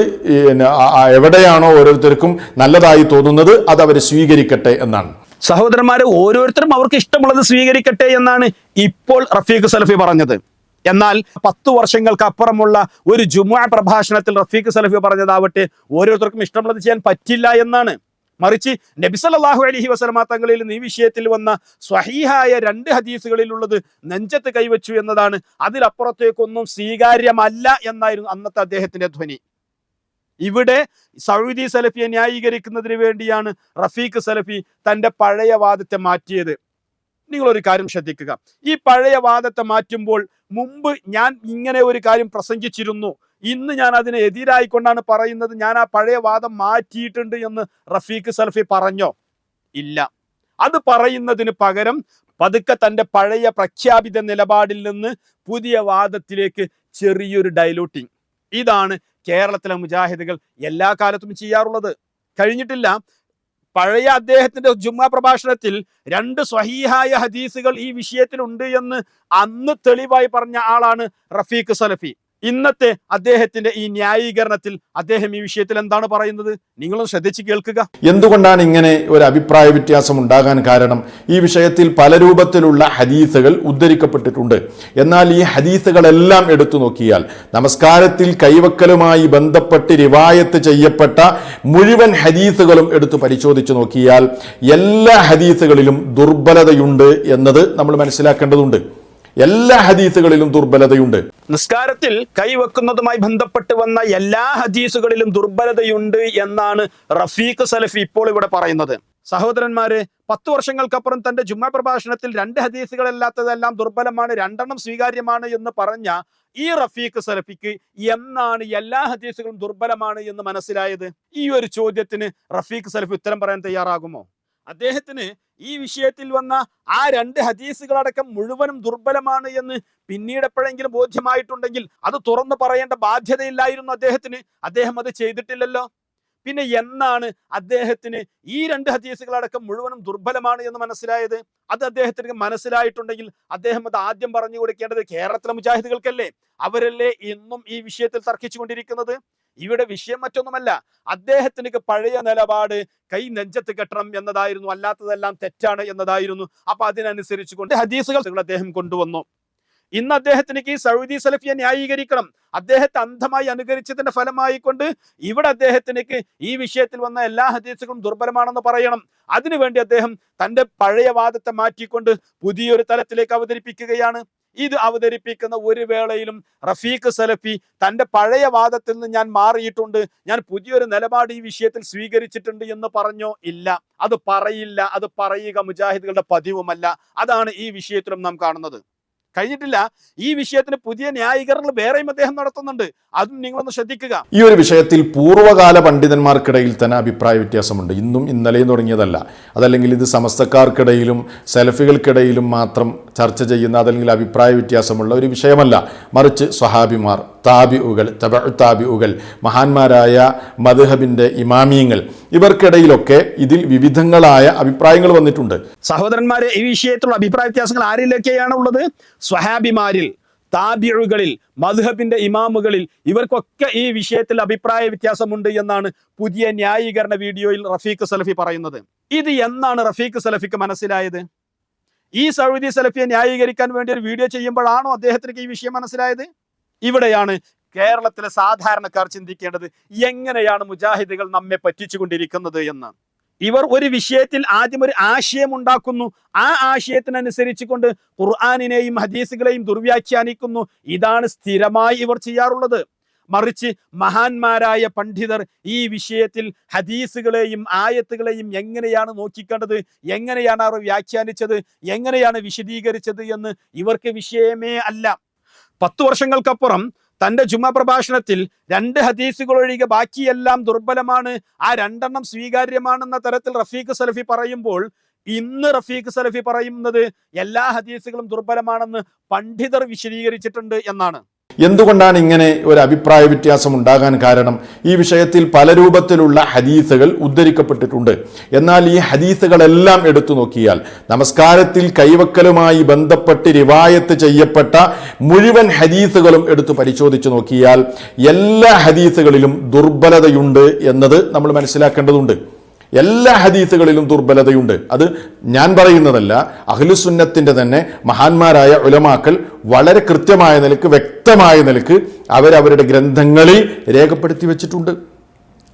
എവിടെയാണോ ഓരോരുത്തർക്കും നല്ലതായി തോന്നുന്നത് അത് അവർ സ്വീകരിക്കട്ടെ എന്നാണ്. സഹോദരന്മാരെ ഓരോരുത്തരും അവർക്ക് ഇഷ്ടമുള്ളത് സ്വീകരിക്കട്ടെ എന്നാണ് ഇപ്പോൾ റഫീഖ് സലഫി പറഞ്ഞത്. എന്നാൽ പത്തു വർഷങ്ങൾക്ക് അപ്പുറമുള്ള ഒരു ജുമുഅ പ്രഭാഷണത്തിൽ റഫീഖ് സലഫി പറഞ്ഞതാവട്ടെ ഓരോരുത്തർക്കും ഇഷ്ടമുള്ളത് ചെയ്യാൻ പറ്റില്ല എന്നാണ്. മറിച്ച് നബി സല്ലല്ലാഹു അലൈഹി വസല്ലമ തങ്ങളിൽ നിന്ന് ഈ വിഷയത്തിൽ വന്ന സ്വഹീഹായ രണ്ട് ഹദീസുകളിലുള്ളത് നെഞ്ചത്ത് കൈവച്ചു എന്നതാണ്. അതിലപ്പുറത്തേക്കൊന്നും സ്വീകാര്യമല്ല എന്നായിരുന്നു അന്നത്തെ അദ്ദേഹത്തിന്റെ ധ്വനി. ഇവിടെ സൗദി സലഫിയെ ന്യായീകരിക്കുന്നതിന് വേണ്ടിയാണ് റഫീഖ് സലഫി തന്റെ പഴയ വാദത്തെ മാറ്റിയത്. നിങ്ങളൊരു കാര്യം ശ്രദ്ധിക്കുക. ഈ പഴയ വാദത്തെ മാറ്റുമ്പോൾ മുമ്പ് ഞാൻ ഇങ്ങനെ ഒരു കാര്യം പ്രസംഗിച്ചിരുന്നു. ഇന്ന് ഞാൻ അതിനെ എതിരായിക്കൊണ്ടാണ് പറയുന്നത്. ഞാൻ ആ പഴയ വാദം മാറ്റിയിട്ടുണ്ട് എന്ന് റഫീഖ് സൽഫി പറഞ്ഞോ? ഇല്ല. അത് പറയുന്നതിന് പകരം പതുക്കെ തന്റെ പഴയ പ്രഖ്യാപിത നിലപാടിൽ നിന്ന് പുതിയ വാദത്തിലേക്ക് ചെറിയൊരു ഡൈലൂട്ടിങ് ഇതാണ് കേരളത്തിലെ മുജാഹിദുകൾ എല്ലാ കാലത്തും ചെയ്യാറുള്ളത്. കഴിഞ്ഞിട്ടില്ല. പഴയ അദ്ദേഹത്തിന്റെ ജുമാ പ്രഭാഷണത്തിൽ രണ്ട് സ്വഹീഹായ ഹദീസുകൾ ഈ വിഷയത്തിലുണ്ട് എന്ന് അന്ന് തെളിവായി പറഞ്ഞ ആളാണ് റഫീഖ് സലഫി. ഇന്നത്തെ അദ്ദേഹത്തിന്റെ ഈ ന്യായീകരണത്തിൽ അദ്ദേഹം ഈ വിഷയത്തിൽ എന്താണ് പറയുന്നത്? നിങ്ങളും ശ്രദ്ധിച്ച് കേൾക്കുക. എന്തുകൊണ്ടാണ് ഇങ്ങനെ ഒരു അഭിപ്രായ വ്യത്യാസം ഉണ്ടാകാൻ കാരണം? ഈ വിഷയത്തിൽ പല രൂപത്തിലുള്ള ഹദീസുകൾ ഉദ്ധരിക്കപ്പെട്ടിട്ടുണ്ട്. എന്നാൽ ഈ ഹദീസുകളെല്ലാം എടുത്തു നോക്കിയാൽ നമസ്കാരത്തിൽ കൈവക്കലുമായി ബന്ധപ്പെട്ട് റിവായത്ത് ചെയ്യപ്പെട്ട മുഴുവൻ ഹദീസുകളും എടുത്തു പരിശോധിച്ചു നോക്കിയാൽ എല്ലാ ഹദീസുകളിലും ദുർബലതയുണ്ട് എന്നത് നമ്മൾ മനസ്സിലാക്കേണ്ടതുണ്ട്. എല്ലാ ഹദീസുകളിലും ദുർബലതയുണ്ട്. നിസ്കാരത്തിൽ കൈവെക്കുന്നതുമായി ബന്ധപ്പെട്ട് വന്ന എല്ലാ ഹദീസുകളിലും ദുർബലതയുണ്ട് എന്നാണ് റഫീഖ് സലഫി ഇപ്പോൾ ഇവിടെ പറയുന്നത്. സഹോദരന്മാര് പത്ത് വർഷങ്ങൾക്കപ്പുറം തന്റെ ജുമ്മ പ്രഭാഷണത്തിൽ രണ്ട് ഹദീസുകളല്ലാത്തതെല്ലാം ദുർബലമാണ് രണ്ടെണ്ണം സ്വീകാര്യമാണ് എന്ന് പറഞ്ഞ ഈ റഫീഖ് സലഫിക്ക് എന്നാണ് എല്ലാ ഹദീസുകളും ദുർബലമാണ് എന്ന് മനസ്സിലായത്? ഈ ഒരു ചോദ്യത്തിന് റഫീഖ് സലഫി ഉത്തരം പറയാൻ തയ്യാറാകുമോ? അദ്ദേഹത്തിന് ഈ വിഷയത്തിൽ വന്ന ആ രണ്ട് ഹദീസുകളടക്കം മുഴുവനും ദുർബലമാണ് എന്ന് പിന്നീട് എപ്പോഴെങ്കിലും ബോധ്യമായിട്ടുണ്ടെങ്കിൽ അത് തുറന്നു പറയേണ്ട ബാധ്യതയില്ലായിരുന്നു അദ്ദേഹത്തിന്. അദ്ദേഹം അത് ചെയ്തിട്ടില്ലല്ലോ. പിന്നെ എന്നാണ് അദ്ദേഹത്തിന് ഈ രണ്ട് ഹദീസുകളടക്കം മുഴുവനും ദുർബലമാണ് എന്ന് മനസ്സിലായത്? അത് അദ്ദേഹത്തിന് മനസ്സിലായിട്ടുണ്ടെങ്കിൽ അദ്ദേഹം അത് ആദ്യം പറഞ്ഞു കൊടുക്കേണ്ടത് കേരളത്തിലെ മുജാഹിദുകൾക്കല്ലേ? അവരല്ലേ ഇന്നും ഈ വിഷയത്തിൽ തർക്കിച്ചുകൊണ്ടിരിക്കുന്നത് ഇവിടെ വിഷയം മറ്റൊന്നുമല്ല. അദ്ദേഹത്തിന് പഴയ നിലപാട് കൈ നെഞ്ചത്ത് കെട്ടണം എന്നതായിരുന്നു. അല്ലാത്തതെല്ലാം തെറ്റാണ് എന്നതായിരുന്നു. അപ്പൊ അതിനനുസരിച്ച് കൊണ്ട് ഹദീസുകൾ അദ്ദേഹം കൊണ്ടുവന്നു. ഇന്ന് അദ്ദേഹത്തിന് ഈ സൗദി സലഫിയെ ന്യായീകരിക്കണം. അദ്ദേഹത്തെ അന്ധമായി അനുകരിച്ചതിന്റെ ഫലമായി കൊണ്ട് ഇവിടെ അദ്ദേഹത്തിന് ഈ വിഷയത്തിൽ വന്ന എല്ലാ ഹദീസുകളും ദുർബലമാണെന്ന് പറയണം. അതിനുവേണ്ടി അദ്ദേഹം തന്റെ പഴയ വാദത്തെ മാറ്റിക്കൊണ്ട് പുതിയൊരു തലത്തിലേക്ക് അവതരിപ്പിക്കുകയാണ്. ഇത് അവതരിപ്പിക്കുന്ന ഒരു വേളയിലും റഫീഖ് സലഫി തന്റെ പഴയ വാദത്തിൽ നിന്ന് ഞാൻ മാറിയിട്ടുണ്ട്. ഞാൻ പുതിയൊരു നിലപാട് ഈ വിഷയത്തിൽ സ്വീകരിച്ചിട്ടുണ്ട് എന്ന് പറഞ്ഞോ? ഇല്ല. അത് പറയില്ല. അത് പറയുക മുജാഹിദുകളുടെ പതിവുമല്ല. അതാണ് ഈ വിഷയത്തിലും നാം കാണുന്നത്. കഴിഞ്ഞിട്ടില്ല. ഈ വിഷയത്തിന് പുതിയ ന്യായീകരണങ്ങൾ വേറെയും അദ്ദേഹം നടത്തുന്നുണ്ട്. അതും നിങ്ങളൊന്ന് ശ്രദ്ധിക്കുക. ഈ ഒരു വിഷയത്തിൽ പൂർവകാല പണ്ഡിതന്മാർക്കിടയിൽ തന്നെ അഭിപ്രായ വ്യത്യാസമുണ്ട്. ഇന്നും ഇന്നലെയും തുടങ്ങിയതല്ല. അതല്ലെങ്കിൽ ഇത് സമസ്തക്കാർക്കിടയിലും സെലഫികൾക്കിടയിലും മാത്രം ചർച്ച ചെയ്യുന്ന അതല്ലെങ്കിൽ അഭിപ്രായ വ്യത്യാസമുള്ള ഒരു വിഷയമല്ല. മറിച്ച് സ്വഹാബിമാർ താബിഉകൾ തബ താബിഉകൾ മഹാന്മാരായ മദ്ഹബിന്റെ ഇമാമിയങ്ങൾ. ഇവർക്കിടയിലൊക്കെ ഇതിൽ വിവിധങ്ങളായ അഭിപ്രായങ്ങൾ വന്നിട്ടുണ്ട്. സഹോദരന്മാരെ ഈ വിഷയത്തിലുള്ള അഭിപ്രായ വ്യത്യാസങ്ങൾ ആരിലൊക്കെയാണ് ഉള്ളത്? സ്വഹാബിമാരിൽ താബിഴുകളിൽ മധുഹബിന്റെ ഇമാമുകളിൽ ഇവർക്കൊക്കെ ഈ വിഷയത്തിൽ അഭിപ്രായ വ്യത്യാസമുണ്ട് എന്നാണ് പുതിയ ന്യായീകരണ വീഡിയോയിൽ റഫീഖ് സലഫി പറയുന്നത്. ഇത് എന്നാണ് റഫീഖ് സലഫിക്ക് മനസ്സിലായത്? ഈ സൗദി സലഫിയെ ന്യായീകരിക്കാൻ വേണ്ടി ഒരു വീഡിയോ ചെയ്യുമ്പോഴാണോ അദ്ദേഹത്തിന് ഈ വിഷയം മനസ്സിലായത്? ഇവിടെയാണ് കേരളത്തിലെ സാധാരണക്കാർ ചിന്തിക്കേണ്ടത് എങ്ങനെയാണ് മുജാഹിദുകൾ നമ്മെ പറ്റിച്ചുകൊണ്ടിരിക്കുന്നത് എന്ന്. ഇവർ ഒരു വിഷയത്തിൽ ആദ്യം ഒരു ആശയം ഉണ്ടാക്കുന്നു. ആ ആശയത്തിനനുസരിച്ച് കൊണ്ട് ഖുർആാനിനെയും ഹദീസുകളെയും ദുർവ്യാഖ്യാനിക്കുന്നു. ഇതാണ് സ്ഥിരമായി ഇവർ ചെയ്യാറുള്ളത്. മറിച്ച് മഹാന്മാരായ പണ്ഡിതർ ഈ വിഷയത്തിൽ ഹദീസുകളെയും ആയത്തുകളെയും എങ്ങനെയാണ് നോക്കിക്കേണ്ടത് എങ്ങനെയാണ് അവർ വ്യാഖ്യാനിച്ചത് എങ്ങനെയാണ് വിശദീകരിച്ചത് എന്ന് ഇവർക്ക് വിഷയമേ അല്ല. പത്തു വർഷങ്ങൾക്കപ്പുറം തന്റെ ജുമ പ്രഭാഷണത്തിൽ രണ്ട് ഹദീസുകൾ ഒഴികെ ബാക്കിയെല്ലാം ദുർബലമാണ് ആ രണ്ടെണ്ണം സ്വീകാര്യമാണെന്ന തരത്തിൽ റഫീഖ് സലഫി പറയുമ്പോൾ ഇന്ന് റഫീഖ് സലഫി പറയുന്നത് എല്ലാ ഹദീസുകളും ദുർബലമാണെന്ന് പണ്ഡിതർ വിശദീകരിച്ചിട്ടുണ്ട് എന്നാണ്. എന്തുകൊണ്ടാണ് ഇങ്ങനെ ഒരു അഭിപ്രായ വ്യത്യാസം ഉണ്ടാകാൻ കാരണം? ഈ വിഷയത്തിൽ പല രൂപത്തിലുള്ള ഹദീസുകൾ ഉദ്ധരിക്കപ്പെട്ടിട്ടുണ്ട്. എന്നാൽ ഈ ഹദീസുകളെല്ലാം എടുത്തു നോക്കിയാൽ നമസ്കാരത്തിൽ കൈവക്കലുമായി ബന്ധപ്പെട്ട് റിവായത്ത് ചെയ്യപ്പെട്ട മുഴുവൻ ഹദീസുകളും എടുത്തു പരിശോധിച്ചു നോക്കിയാൽ എല്ലാ ഹദീസുകളിലും ദുർബലതയുണ്ട് എന്നത് നമ്മൾ മനസ്സിലാക്കേണ്ടതുണ്ട്. എല്ലാ ഹദീസുകളിലും ദുർബലതയുണ്ട്. അത് ഞാൻ പറയുന്നതല്ല അഖിലുസുന്നത്തിന്റെ തന്നെ മഹാന്മാരായ ഉലമാക്കൾ വളരെ കൃത്യമായ നിലയ്ക്ക് വ്യക്തമായ നിലയ്ക്ക് അവരവരുടെ ഗ്രന്ഥങ്ങളിൽ രേഖപ്പെടുത്തി വെച്ചിട്ടുണ്ട്.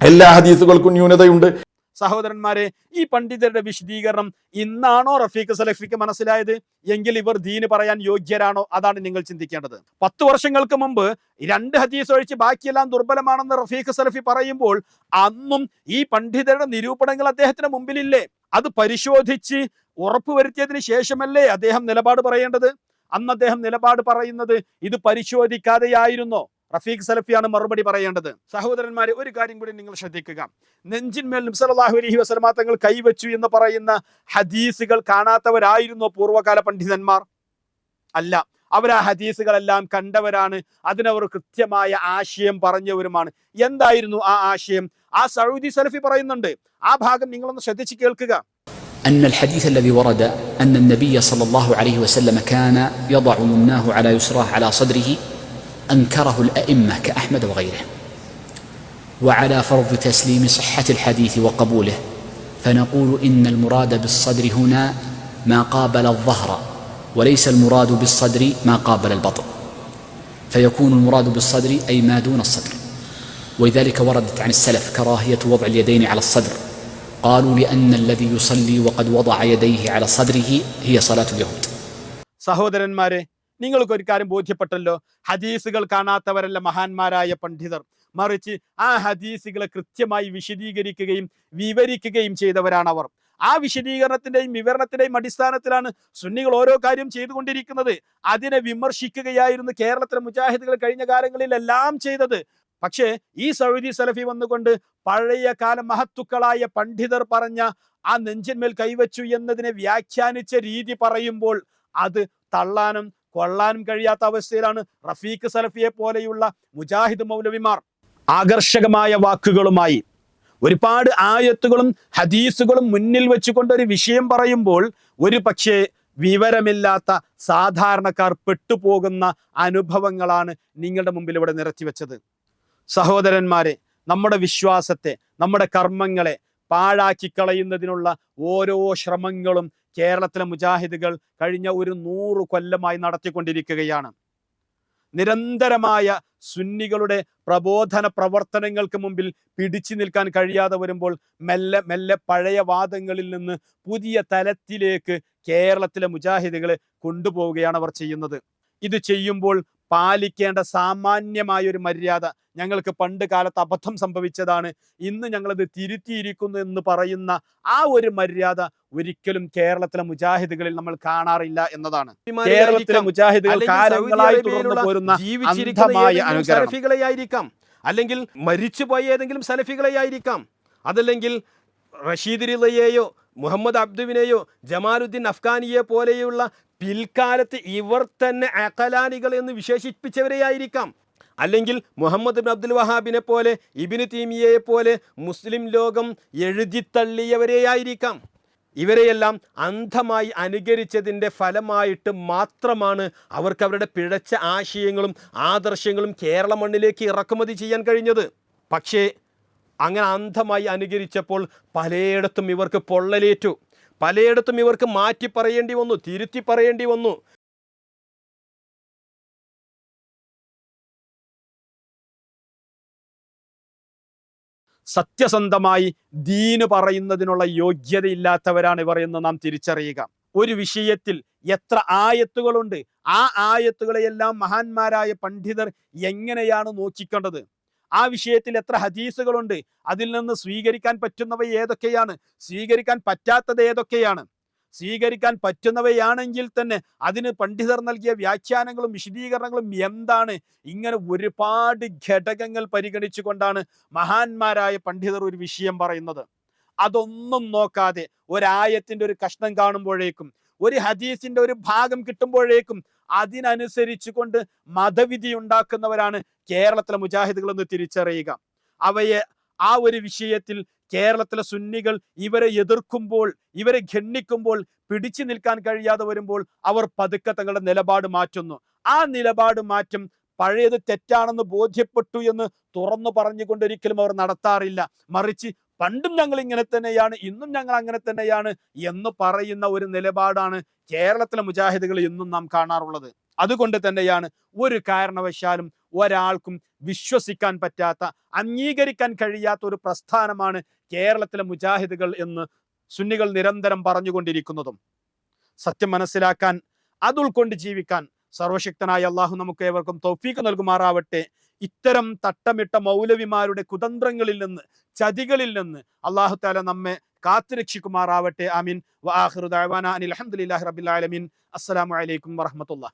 എല്ലാ ഹദീസുകൾക്കും ന്യൂനതയുണ്ട്. സഹോദരന്മാരെ ഈ പണ്ഡിതരുടെ വിശദീകരണം ഇന്നാണോ റഫീഖ് സലഫിക്ക് മനസ്സിലായത്? എങ്കിൽ ഇവർ ദീന് പറയാൻ യോഗ്യരാണോ? അതാണ് നിങ്ങൾ ചിന്തിക്കേണ്ടത്. പത്ത് വർഷങ്ങൾക്ക് മുമ്പ് രണ്ട് ഹദീസ് ഒഴിച്ച് ബാക്കിയെല്ലാം ദുർബലമാണെന്ന് റഫീഖ് സലഫി പറയുമ്പോൾ അന്നും ഈ പണ്ഡിതരുടെ നിരൂപണങ്ങൾ അദ്ദേഹത്തിന് മുമ്പിലില്ലേ? അത് പരിശോധിച്ച് ഉറപ്പുവരുത്തിയതിന് ശേഷമല്ലേ അദ്ദേഹം നിലപാട് പറയേണ്ടത്? അന്ന് അദ്ദേഹം നിലപാട് പറയുന്നത് ഇത് പരിശോധിക്കാതെയായിരുന്നോ? റഫീഖ് സലഫിയാണ് മറുപടി പറയേണ്ടത് സഹോദരന്മാരെ ഒരു കാര്യം കൂടി നിങ്ങൾ ശ്രദ്ധിക്കുക നെഞ്ചിന്മേൽ നിംസലാഹു അലഹി വസ്ലമാ തങ്ങൾ കൈവച്ചു എന്ന് പറയുന്ന ഹദീസുകൾ കാണാത്തവരായിരുന്നോ പൂർവ്വകാല പണ്ഡിതന്മാർ അല്ല അവർ ആ ഹദീസുകളെല്ലാം കണ്ടവരാണ് അതിനവർ കൃത്യമായ ആശയം പറഞ്ഞവരുമാണ് എന്തായിരുന്നു ആ ആശയം ആ സൗദി സലഫി പറയുന്നുണ്ട് ആ ഭാഗം നിങ്ങളൊന്ന് ശ്രദ്ധിച്ച് കേൾക്കുക أن الحديث الذي ورد أن النبي صلى الله عليه وسلم كان يضع يمناه على يسراه على صدره أنكره الأئمة كأحمد وغيره وعلى فرض تسليم صحة الحديث وقبوله فنقول إن المراد بالصدر هنا ما قابل الظهر وليس المراد بالصدر ما قابل البطن فيكون المراد بالصدر أي ما دون الصدر ولذلك وردت عن السلف كراهية وضع اليدين على الصدر قالوا لأن الذي يصلي وقد وضع يديه على صدره هي صلاة اليهود സഹോദരന്മാരെ നിങ്ങൾക്ക് ഒരു കാര്യം ബോധ്യപ്പെട്ടല്ലോ? ഹദീസുകൾ കാണാത്തവരല്ല മഹാന്മാരായ പണ്ഡിതർ. മറിച്ച് ആ ഹദീസുകളെ കൃത്യമായി വിശദീകരിക്കുകയും വിവരിക്കുകയും ചെയ്തവരാണ് അവർ ആ വിശദീകരണത്തിന്റെയും വിവരണത്തിന്റെയും അടിസ്ഥാനത്തിലാണ് സുന്നികൾ ഓരോ കാര്യം ചെയ്തുകൊണ്ടിരിക്കുന്നത്. അതിനെ വിമർശിക്കുകയായിരുന്നു കേരളത്തിലെ മുജാഹിദുകൾ കഴിഞ്ഞ കാലങ്ങളിലെല്ലാം ചെയ്തത്. പക്ഷേ ഈ സൗദി സലഫി വന്നുകൊണ്ട് പഴയ കാല മഹത്തുക്കളായ പണ്ഡിതർ പറഞ്ഞ ആ നെഞ്ചിന്മേൽ കൈവച്ചു എന്നതിനെ വ്യാഖ്യാനിച്ച രീതി പറയുമ്പോൾ അത് തള്ളാനും കൊള്ളാനും കഴിയാത്ത അവസ്ഥയിലാണ് റഫീഖ് സലഫിയെ പോലെയുള്ള മുജാഹിദ് മൗലവിമാർ ആകർഷകമായ വാക്കുകളുമായി. ഒരുപാട് ആയത്തുകളും ഹദീസുകളും മുന്നിൽ വെച്ചുകൊണ്ട് ഒരു വിഷയം പറയുമ്പോൾ ഒരു പക്ഷേ വിവരമില്ലാത്ത സാധാരണക്കാർ പെട്ടുപോകുന്ന അനുഭവങ്ങളാണ് നിങ്ങളുടെ മുമ്പിൽ ഇവിടെ നിരത്തിവെച്ചത് സഹോദരന്മാരെ നമ്മുടെ വിശ്വാസത്തെ നമ്മുടെ കർമ്മങ്ങളെ പാഴാക്കി കളയുന്നതിനുള്ള ഓരോ ശ്രമങ്ങളും കേരളത്തിലെ മുജാഹിദുകൾ കഴിഞ്ഞ ഒരു നൂറ് കൊല്ലമായി നടത്തിക്കൊണ്ടിരിക്കുകയാണ്. നിരന്തരമായ സുന്നികളുടെ പ്രബോധന പ്രവർത്തനങ്ങൾക്ക് മുമ്പിൽ പിടിച്ചു നിൽക്കാൻ കഴിയാതെ വരുമ്പോൾ മെല്ലെ മെല്ലെ പഴയ വാദങ്ങളിൽ നിന്ന് പുതിയ തലത്തിലേക്ക് കേരളത്തിലെ മുജാഹിദുകളെ കൊണ്ടുപോവുകയാണ് അവർ ചെയ്യുന്നത്. ഇത് ചെയ്യുമ്പോൾ പാലിക്കേണ്ട സാമാന്യമായ ഒരു മര്യാദ. ഞങ്ങൾക്ക് പണ്ട് കാലത്ത് അബദ്ധം സംഭവിച്ചതാണ്. ഇന്ന് ഞങ്ങളത് തിരുത്തിയിരിക്കുന്നു എന്ന് പറയുന്ന ആ ഒരു മര്യാദ ഒരിക്കലും കേരളത്തിലെ മുജാഹിദുകളിൽ നമ്മൾ കാണാറില്ല എന്നതാണ്. കേരളത്തിലെ മുജാഹിദുകൾ കാലങ്ങളായി തുടർന്നു പോരുന്ന സലഫികളെയായിരിക്കാം. അല്ലെങ്കിൽ മരിച്ചുപോയ ഏതെങ്കിലും സലഫികളെയായിരിക്കാം. അതല്ലെങ്കിൽ റഷീദ് റിലയെയോ മുഹമ്മദ് അബ്ദുവിനെയോ ജമാലുദ്ദീൻ അഫ്ഗാനിയെ പോലെയുള്ള പിൽക്കാലത്ത് ഇവർ തന്നെ അഖലാനികൾ എന്ന് വിശേഷിപ്പിച്ചവരെയായിരിക്കാം. അല്ലെങ്കിൽ മുഹമ്മദ് ബിൻ അബ്ദുൽ വഹാബിനെ പോലെ ഇബിന് തീമിയയെ പോലെ മുസ്ലിം ലോകം എഴുതിത്തള്ളിയവരെയായിരിക്കാം ഇവരെയെല്ലാം അന്ധമായി അനുകരിച്ചതിന്റെ ഫലമായിട്ട് മാത്രമാണ് അവർക്ക് അവരുടെ പിഴച്ച ആശയങ്ങളും ആദർശങ്ങളും കേരള മണ്ണിലേക്ക് ഇറക്കുമതി ചെയ്യാൻ കഴിഞ്ഞത്. പക്ഷേ അങ്ങനെ അന്ധമായി അനുകരിച്ചപ്പോൾ പലയിടത്തും ഇവർക്ക് പൊള്ളലേറ്റു. പലയിടത്തും ഇവർക്ക് മാറ്റി പറയേണ്ടി വന്നു തിരുത്തി പറയേണ്ടി വന്നു. സത്യസന്ധമായി ദീന് പറയുന്നതിനുള്ള യോഗ്യതയില്ലാത്തവരാണ് ഇവർ എന്ന് നാം തിരിച്ചറിയുക. ഒരു വിഷയത്തിൽ എത്ര ആയത്തുകളുണ്ട് ആ ആയത്തുകളെയെല്ലാം മഹാന്മാരായ പണ്ഡിതർ എങ്ങനെയാണ് നോക്കിക്കണ്ടത്? ആ വിഷയത്തിൽ എത്ര ഹദീസുകളുണ്ട്? അതിൽ നിന്ന് സ്വീകരിക്കാൻ പറ്റുന്നവ ഏതൊക്കെയാണ്? സ്വീകരിക്കാൻ പറ്റാത്തത് ഏതൊക്കെയാണ്? സ്വീകരിക്കാൻ പറ്റുന്നവയാണെങ്കിൽ തന്നെ അതിന് പണ്ഡിതർ നൽകിയ വ്യാഖ്യാനങ്ങളും വിശദീകരണങ്ങളും എന്താണ്? ഇങ്ങനെ ഒരുപാട് ഘടകങ്ങൾ പരിഗണിച്ചുകൊണ്ടാണ് മഹാന്മാരായ പണ്ഡിതർ ഒരു വിഷയം പറയുന്നത്. അതൊന്നും നോക്കാതെ ഒരായത്തിന്റെ ഒരു കഷ്ണം കാണുമ്പോഴേക്കും ഒരു ഹദീസിന്റെ ഒരു ഭാഗം കിട്ടുമ്പോഴേക്കും അതിനനുസരിച്ച് കൊണ്ട് മതവിധി ഉണ്ടാക്കുന്നവരാണ് കേരളത്തിലെ മുജാഹിദുകൾ എന്ന് തിരിച്ചറിയുക. അവയെ ആ ഒരു വിഷയത്തിൽ കേരളത്തിലെ സുന്നികൾ ഇവരെ എതിർക്കുമ്പോൾ ഇവരെ ഖണ്ഡിക്കുമ്പോൾ പിടിച്ചു നിൽക്കാൻ കഴിയാതെ വരുമ്പോൾ അവർ പതുക്കെ തങ്ങളുടെ നിലപാട് മാറ്റുന്നു. ആ നിലപാട് മാറ്റം പഴയത് തെറ്റാണെന്ന് ബോധ്യപ്പെട്ടു എന്ന് തുറന്നു പറഞ്ഞുകൊണ്ടൊരിക്കലും അവർ നടത്താറില്ല. മറിച്ച് പണ്ടും ഞങ്ങൾ ഇങ്ങനെ തന്നെയാണ് ഇന്നും ഞങ്ങൾ അങ്ങനെ തന്നെയാണ് എന്ന് പറയുന്ന ഒരു നിലപാടാണ് കേരളത്തിലെ മുജാഹിദുകൾ ഇന്നും നാം കാണാറുള്ളത്. അതുകൊണ്ട് തന്നെയാണ് ഒരു കാരണവശാലും ഒരാൾക്കും വിശ്വസിക്കാൻ പറ്റാത്ത അംഗീകരിക്കാൻ കഴിയാത്ത ഒരു പ്രസ്ഥാനമാണ് കേരളത്തിലെ മുജാഹിദുകൾ എന്ന് സുന്നികൾ നിരന്തരം പറഞ്ഞുകൊണ്ടിരിക്കുന്നതും. സത്യം മനസ്സിലാക്കാൻ അത് ഉൾക്കൊണ്ട് ജീവിക്കാൻ സർവശക്തനായ അള്ളാഹു നമുക്ക് ഏവർക്കും തൗഫീക്ക് നൽകുമാറാവട്ടെ. ഇത്തരം തട്ടമിട്ട മൗലവിമാരുടെ കുതന്ത്രങ്ങളിൽ നിന്ന് ചതികളിൽ നിന്ന് അള്ളാഹു താല നമ്മെ കാത്തുരക്ഷിക്കുമാറാവട്ടെ. ആമീൻ. വാഹിറു ദഅവാന അനിൽ അൽഹംദുലില്ലാഹി റബ്ബിൽ